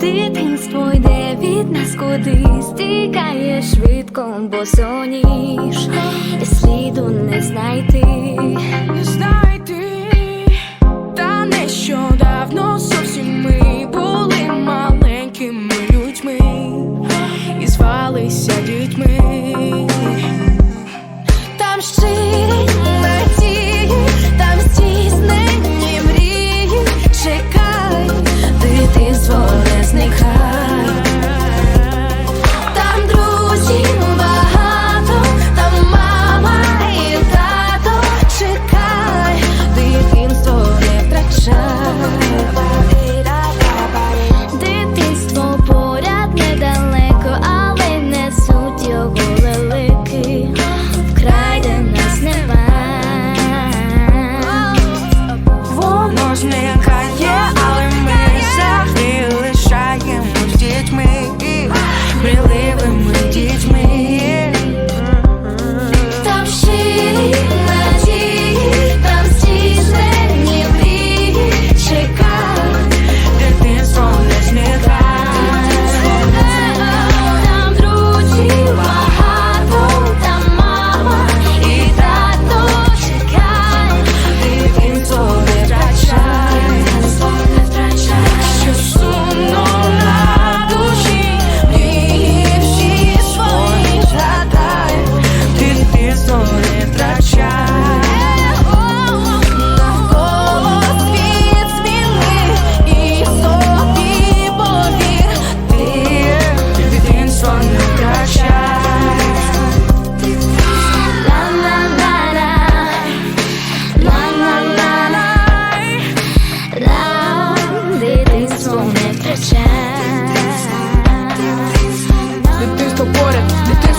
Дитинство йде від нас кудись, стікає швидко, бо соніж, сліду не знайти. Воно зникає, але ми завжди лишаємось дітьми і мріливими